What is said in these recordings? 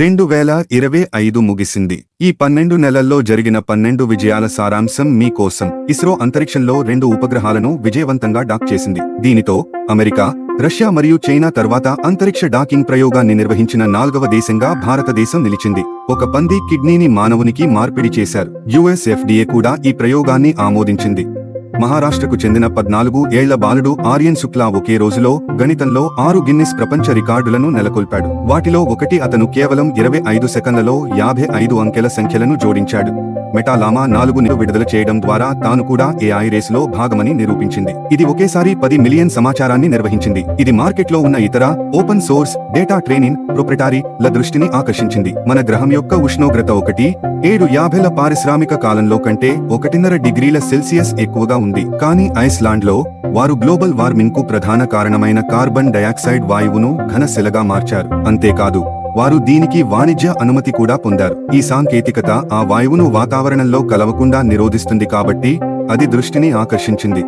రెండు వేల ఇరవై ఐదు ముగిసింది. ఈ పన్నెండు నెలల్లో జరిగిన పన్నెండు విజయాల సారాంశం మీ కోసం ఇస్రో అంతరిక్షంలో రెండు ఉపగ్రహాలను విజయవంతంగా డాక్ చేసింది. దీనితో అమెరికా రష్యా మరియు చైనా తర్వాత అంతరిక్ష డాకింగ్ ప్రయోగాన్ని నిర్వహించిన నాల్గవ దేశంగా భారతదేశం నిలిచింది. ఒక పంది కిడ్నీని మానవునికి మార్పిడి చేశారు. యుఎస్ఎఫ్డిఏ కూడా ఈ ప్రయోగాన్ని ఆమోదించింది. మహారాష్ట్రకు చెందిన పద్నాలుగు ఏళ్ళ బాలుడు ఆర్యన్ శుక్లా ఒకే రోజులో గణితంలో ఆరు గిన్నిస్ ప్రపంచ రికార్డులను నెలకొల్పాడు. వాటిలో ఒకటి అతను కేవలం ఇరవై ఐదు సెకన్లలో యాభై ఐదు అంకెల సంఖ్యలను జోడించాడు. మెటాలామా నాలుగుని విడుదల చేయడం ద్వారా తాను కూడా ఏఐ రేసులో భాగమని నిరూపించింది. ఇది ఒకేసారి పది మిలియన్ సమాచారాన్ని నిర్వహించింది. ఇది మార్కెట్లో ఉన్న ఇతర open source data training proprietary ల దృష్టిని ఆకర్షించింది. మన గ్రహం యొక్క ఉష్ణోగ్రత ఒకటి ఏడు యాభైల పారిశ్రామిక కాలంలో కంటే ఒకటిన్నర డిగ్రీల సెల్సియస్ ఎక్కువగా ఉంది. కానీ ఐస్లాండ్లో వారు గ్లోబల్ వార్మింగ్కు ప్రధాన కారణమైన కార్బన్ డయాక్సైడ్ వాయువును ఘనశిలగా మార్చారు. అంతేకాదు వారు దీనికి వాణిజ్య అనుమతి కూడా పొందారు. ఈ సాంకేతికత ఆ వాయువును వాతావరణంలో కలవకుండా నిరోధిస్తుంది కాబట్టి అది దృష్టిని ఆకర్షించింది.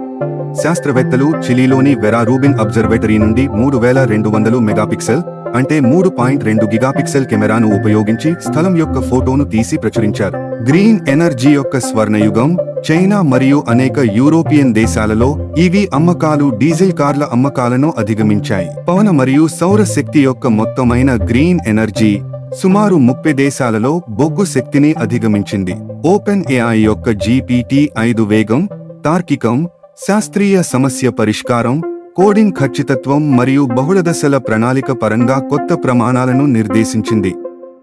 శాస్త్రవేత్తలు చిలీలోని వెరా రూబిన్ అబ్జర్వేటరీ నుండి మూడు వేల రెండు వందలు మెగాపిక్సెల్ అంటే మూడు పాయింట్ రెండు గిగాపిక్సెల్ కెమెరాను ఉపయోగించి స్థలం యొక్క ఫోటోను తీసి ప్రచురించారు. గ్రీన్ ఎనర్జీ యొక్క స్వర్ణయుగం చైనా మరియు అనేక యూరోపియన్ దేశాలలో ఈవీ అమ్మకాలు డీజిల్ కార్ల అమ్మకాలను అధిగమించాయి. పవన మరియు సౌర శక్తి యొక్క మొత్తమైన గ్రీన్ ఎనర్జీ సుమారు ముప్పై దేశాలలో బొగ్గు శక్తిని అధిగమించింది. ఓపెన్ ఏఐ యొక్క జీపీటీ ఐదు వేగం తార్కికం శాస్త్రీయ సమస్య పరిష్కారం కోడింగ్ ఖచ్చితత్వం మరియు బహుళదశల ప్రణాళిక పరంగా కొత్త ప్రమాణాలను నిర్దేశించింది.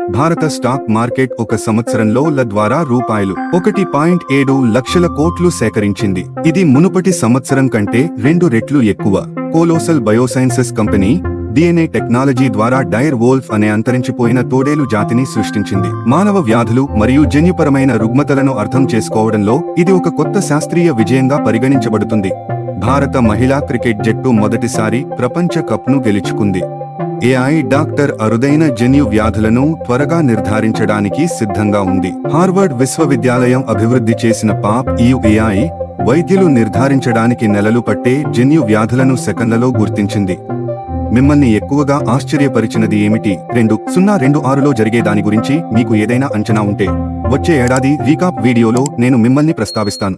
భారత స్టాక్ మార్కెట్ ఒక సంవత్సరంలో ల ద్వారా రూపాయలు. ఒకటి పాయింట్ ఏడు లక్షల కోట్లు సేకరించింది. ఇది మునుపటి సంవత్సరం కంటే రెండు రెట్లు ఎక్కువ. Colossal biosciences company DNA technology ద్వారా డైర్ వోల్ఫ్ అనే అంతరించిపోయిన తోడేలు జాతిని సృష్టించింది. మానవ వ్యాధులు మరియు జన్యుపరమైన రుగ్మతలను అర్థం చేసుకోవడంలో ఇది ఒక కొత్త శాస్త్రీయ విజయంగా పరిగణించబడుతుంది. భారత మహిళా క్రికెట్ జట్టు మొదటిసారి ప్రపంచ కప్ను గెలుచుకుంది. ఏఐ డాక్టర్ అరుదైన జన్యు వ్యాధులను త్వరగా నిర్ధారించడానికి సిద్ధంగా ఉంది. హార్వర్డ్ విశ్వవిద్యాలయం అభివృద్ధి చేసిన పాప్ ఈ ఏఐ వైద్యులు నిర్ధారించడానికి నెలలు పట్టే జన్యు వ్యాధులను సెకండ్లలో గుర్తించింది. మిమ్మల్ని ఎక్కువగా ఆశ్చర్యపరిచినది ఏమిటి? రెండు సున్నా రెండు ఆరులో జరిగే దాని గురించి మీకు ఏదైనా అంచనా ఉంటే వచ్చే ఏడాది రీకాప్ వీడియోలో నేను మిమ్మల్ని ప్రస్తావిస్తాను.